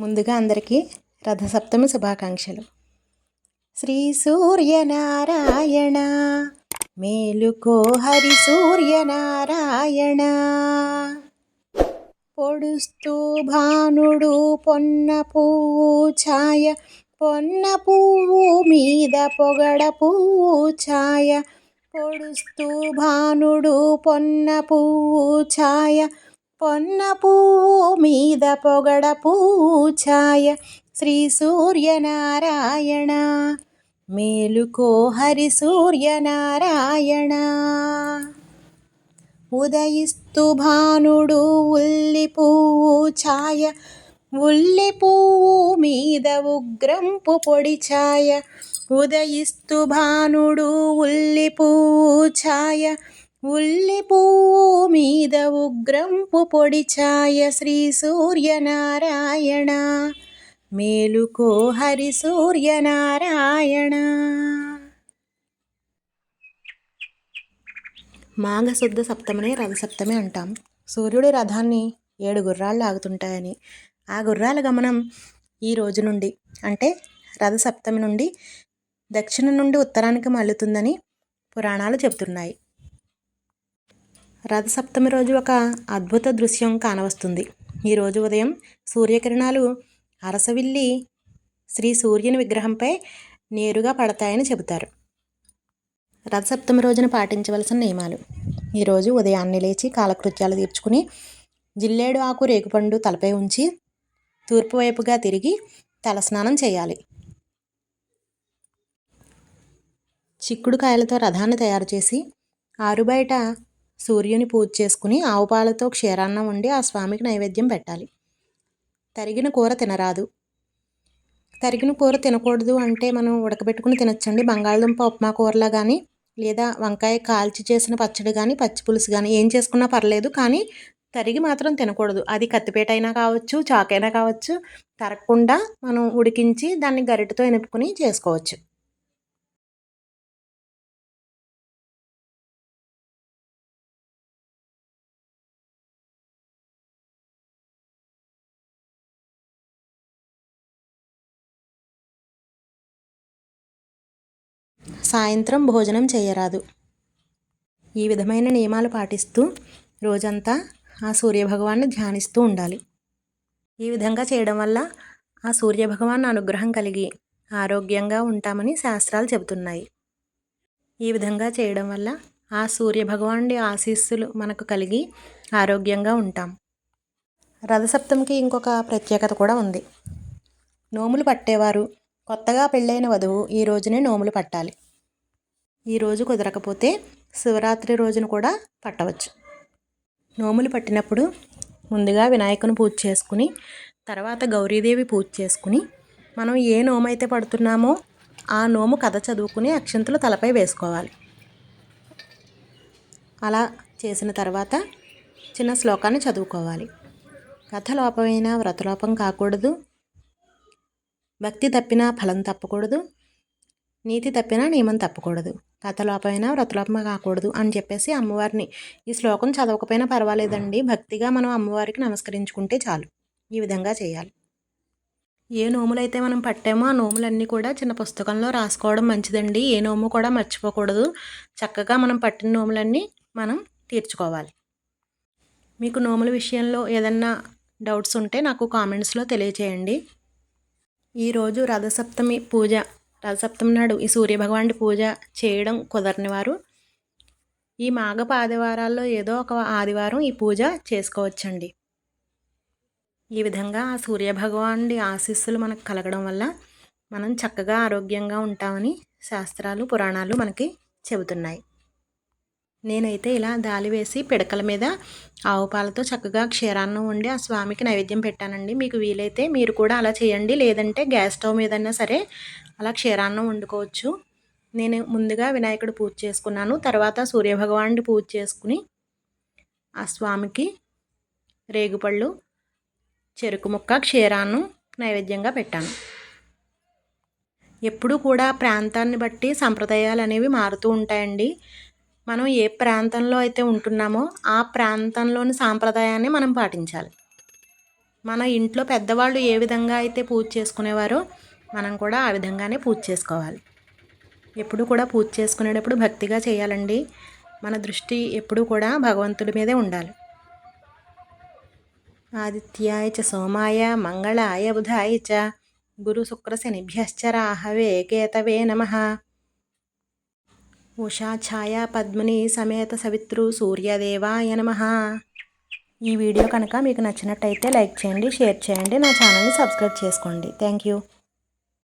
ముందుగా అందరికీ రథసప్తమి శుభాకాంక్షలు. శ్రీ సూర్యనారాయణ మేలుకో హరి సూర్యనారాయణ. పొడుస్తూ భానుడు పొన్న పువ్వు ఛాయ పొన్న పువ్వు మీద పొగడ పువ్వు ఛాయ. పొడుస్తూ భానుడు పొన్న పువ్వు ఛాయ పొన్న పువ్వు మీద పొగడ పూచాయ శ్రీ సూర్యనారాయణ. మేలుకో హరి సూర్యనారాయణ. ఉదయిస్తు భానుడు ఉల్లి పువ్వు ఛాయ ఉల్లి పువ్వు మీద ఉగ్రంపు పొడి ఛాయ. ఉదయిస్తు భానుడు ఉల్లి పువ్వు ఛాయ ఉల్లి పువ్వు మీద ఉగ్రంపు పొడి ఛాయ శ్రీ సూర్యనారాయణ. మేలుకో హరి సూర్యనారాయణ. మాఘశుద్ధ సప్తమనే రథసప్తమి అంటాం. సూర్యుడి రథాన్ని ఏడు గుర్రాలు ఆగుతుంటాయని ఆ గుర్రాల గమనం ఈ రోజు నుండి అంటే రథసప్తమి నుండి దక్షిణం నుండి ఉత్తరానికి మల్లుతుందని పురాణాలు చెబుతున్నాయి రథసప్తమి రోజు ఒక అద్భుత దృశ్యం కానవస్తుంది. ఈరోజు ఉదయం సూర్యకిరణాలు అరసవిల్లి శ్రీ సూర్యుని విగ్రహంపై నేరుగా పడతాయని చెబుతారు. రథసప్తమి రోజున పాటించవలసిన నియమాలు. ఈరోజు ఉదయాన్నే లేచి కాలకృత్యాలు తీర్చుకుని జిల్లేడు ఆకు రేగుపండు తలపై ఉంచి తూర్పు వైపుగా తిరిగి తలస్నానం చేయాలి. చిక్కుడు కాయలతో రథాన్ని తయారు చేసి ఆరుబయట సూర్యుని పూజ చేసుకుని ఆవు పాలతో క్షీరాన్నం వండి ఆ స్వామికి నైవేద్యం పెట్టాలి. తరిగిన కూర తినరాదు. తరిగిన కూర తినకూడదు అంటే మనం ఉడకబెట్టుకుని తినొచ్చండి. బంగాళదుంప ఉప్మా కూరలా కానీ లేదా వంకాయ కాల్చి చేసిన పచ్చడి కానీ పచ్చి పులుసు కానీ ఏం చేసుకున్నా పర్లేదు కానీ తరిగి మాత్రం తినకూడదు. అది కత్తిపేట అయినా కావచ్చు చాకైనా కావచ్చు తరగకుండా మనం ఉడికించి దాన్ని గరిటతో ఎనుపుకుని చేసుకోవచ్చు. సాయంత్రం భోజనం చేయరాదు. ఈ విధమైన నియమాలు పాటిస్తూ రోజంతా ఆ సూర్యభగవాన్ని ధ్యానిస్తూ ఉండాలి. ఈ విధంగా చేయడం వల్ల ఆ సూర్యభగవాన్ అనుగ్రహం కలిగి ఆరోగ్యంగా ఉంటామని శాస్త్రాలు చెబుతున్నాయి. ఈ విధంగా చేయడం వల్ల ఆ సూర్యభగవానుడి ఆశీస్సులు మనకు కలిగి ఆరోగ్యంగా ఉంటాం. రథసప్తమికి ఇంకొక ప్రత్యేకత కూడా ఉంది. నోములు పట్టేవారు కొత్తగా పెళ్ళైన వధువు ఈ రోజునే నోములు పట్టాలి. ఈరోజు కుదరకపోతే శివరాత్రి రోజున కూడా పట్టవచ్చు. నోములు పట్టినప్పుడు ముందుగా వినాయకుని పూజ చేసుకుని తర్వాత గౌరీదేవి పూజ చేసుకుని మనం ఏ నోము అయితే పడుతున్నామో ఆ నోము కథ చదువుకుని అక్షంతలు తలపై వేసుకోవాలి. అలా చేసిన తర్వాత చిన్న శ్లోకాన్ని చదువుకోవాలి. కథ లోపమైన వ్రతలోపం కాకూడదు. భక్తి తప్పినా ఫలం తప్పకూడదు. నీతి తప్పినా నియమం తప్పకూడదు. కథలోపమైనా వ్రతలోపమ కాకూడదు అని చెప్పేసి అమ్మవారిని ఈ శ్లోకం చదవకపోయినా పర్వాలేదండి. భక్తిగా మనం అమ్మవారికి నమస్కరించుకుంటే చాలు. ఈ విధంగా చేయాలి. ఏ నోములైతే మనం పట్టామో ఆ నోములన్నీ కూడా చిన్న పుస్తకంలో రాసుకోవడం మంచిదండి. ఏ నోము కూడా మర్చిపోకూడదు. చక్కగా మనం పట్టిన నోములన్నీ మనం తీర్చుకోవాలి. మీకు నోముల విషయంలో ఏదన్నా డౌట్స్ ఉంటే నాకు కామెంట్స్లో తెలియచేయండి. ఈరోజు రథసప్తమి పూజ రథసప్తమి నాడు ఈ సూర్యభగవానుడి పూజ చేయడం కుదరని వారు ఈ మాఘపు ఆదివారాల్లో ఏదో ఒక ఆదివారం ఈ పూజ చేసుకోవచ్చండి. ఈ విధంగా ఆ సూర్యభగవానుడి ఆశీస్సులు మనకు కలగడం వల్ల మనం చక్కగా ఆరోగ్యంగా ఉంటామని శాస్త్రాలు పురాణాలు మనకి చెబుతున్నాయి. నేనైతే ఇలా దాలి వేసి పిడకల మీద ఆవు పాలతో చక్కగా క్షీరాన్నం వండి ఆ స్వామికి నైవేద్యం పెట్టానండి. మీకు వీలైతే మీరు కూడా అలా చేయండి. లేదంటే గ్యాస్ స్టవ్ మీదన్నా సరే అలా క్షీరాన్నం వండుకోవచ్చు. నేను ముందుగా వినాయకుడు పూజ చేసుకున్నాను. తర్వాత సూర్యభగవానుడి పూజ చేసుకుని ఆ స్వామికి రేగుపళ్ళు చెరుకు ముక్క క్షీరాన్నం నైవేద్యంగా పెట్టాను. ఎప్పుడూ కూడా ప్రాంతాన్ని బట్టి సంప్రదాయాలు అనేవి మారుతూ ఉంటాయండి. మనం ఏ ప్రాంతంలో అయితే ఉంటున్నామో ఆ ప్రాంతంలోని సాంప్రదాయాన్ని మనం పాటించాలి. మన ఇంట్లో పెద్దవాళ్ళు ఏ విధంగా అయితే పూజ చేసుకునేవారో మనం కూడా ఆ విధంగానే పూజ చేసుకోవాలి. ఎప్పుడు కూడా పూజ చేసుకునేటప్పుడు భక్తిగా చేయాలండి. మన దృష్టి ఎప్పుడూ కూడా భగవంతుడి మీదే ఉండాలి. ఆదిత్యాయ చ సోమాయ మంగళాయ బుధాయ చ గురు శుక్ర శనిభ్యశ్చ రాహవే కేతవే నమ. ఉషా ఛాయ పద్మిని సమేత సవిత్రు సూర్యదేవాయ నమ. ఈ వీడియో కనుక మీకు నచ్చినట్టయితే లైక్ చేయండి షేర్ చేయండి నా ఛానల్ని సబ్స్క్రైబ్ చేసుకోండి. Thank you.